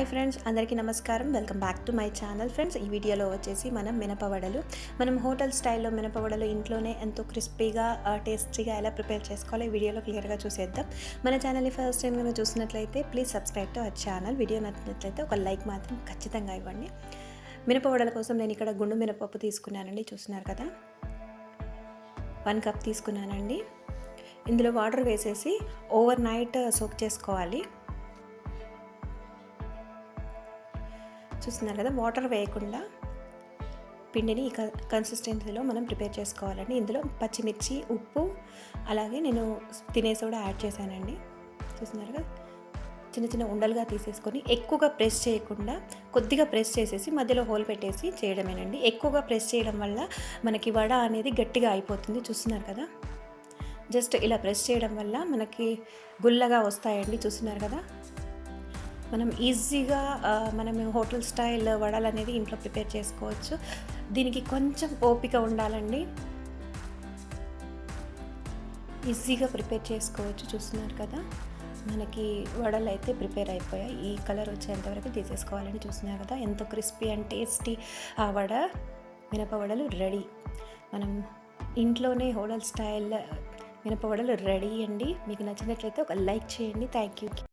Hi friends అందరికీ నమస్కారం. Welcome back to my channel friends. ఈ వీడియోలో వచ్చేసి మనం మినపవడలు. మనం హోటల్ స్టైల్లో మినపవడలు ఇంట్లోనే ఎంతో క్రిస్పీగా టేస్టీగా ఎలా ప్రిపేర్ చేసుకోవాలో ఈ వీడియోలో క్లియర్గా చూసేద్దాం. మన ఛానల్ని ఫస్ట్ టైం కనుక చూసినట్లయితే please subscribe to our channel. Video నచ్చినట్లయితే ఒక లైక్ మాత్రం ఖచ్చితంగా ఇవ్వండి. మినపవడల కోసం నేను ఇక్కడ గుండు మినపప్పు తీసుకున్నానండి చూస్తున్నారు కదా. వన్ కప్ తీసుకున్నానండి. ఇందులో వాటర్ వేసేసి ఓవర్ నైట్ సోక్ చేసుకోవాలి. చూస్తున్నారు కదా వాటర్ వేయకుండా పిండిని ఈ కన్సిస్టెన్సీలో మనం ప్రిపేర్ చేసుకోవాలండి. ఇందులో పచ్చిమిర్చి ఉప్పు అలాగే నేను తినే సోడా యాడ్ చేశానండి. చూస్తున్నారు కదా చిన్న చిన్న ఉండలుగా తీసేసుకొని ఎక్కువగా ప్రెస్ చేయకుండా కొద్దిగా ప్రెస్ చేసేసి మధ్యలో హోల్ పెట్టేసి చేయడమేనండి. ఎక్కువగా ప్రెస్ చేయడం వల్ల మనకి వడ అనేది గట్టిగా అయిపోతుంది చూస్తున్నారు కదా. జస్ట్ ఇలా ప్రెస్ చేయడం వల్ల మనకి గుల్లగా వస్తాయండి చూస్తున్నారు కదా. మనం ఈజీగా మనం హోటల్ స్టైల్ వడలు అనేది ఇంట్లో ప్రిపేర్ చేసుకోవచ్చు. దీనికి కొంచెం ఓపిక ఉండాలండి. ఈజీగా ప్రిపేర్ చేసుకోవచ్చు చూస్తున్నారు కదా. మనకి వడలు అయితే ప్రిపేర్ అయిపోయాయి. ఈ కలర్ వచ్చేంతవరకు తీసేసుకోవాలని చూస్తున్నారు కదా. ఎంతో క్రిస్పీ అండ్ టేస్టీ ఆ వడ మినప వడలు రెడీ. మనం ఇంట్లోనే హోటల్ స్టైల్ మినప వడలు రెడీ అండి. మీకు నచ్చినట్లయితే ఒక లైక్ చేయండి. Thank you.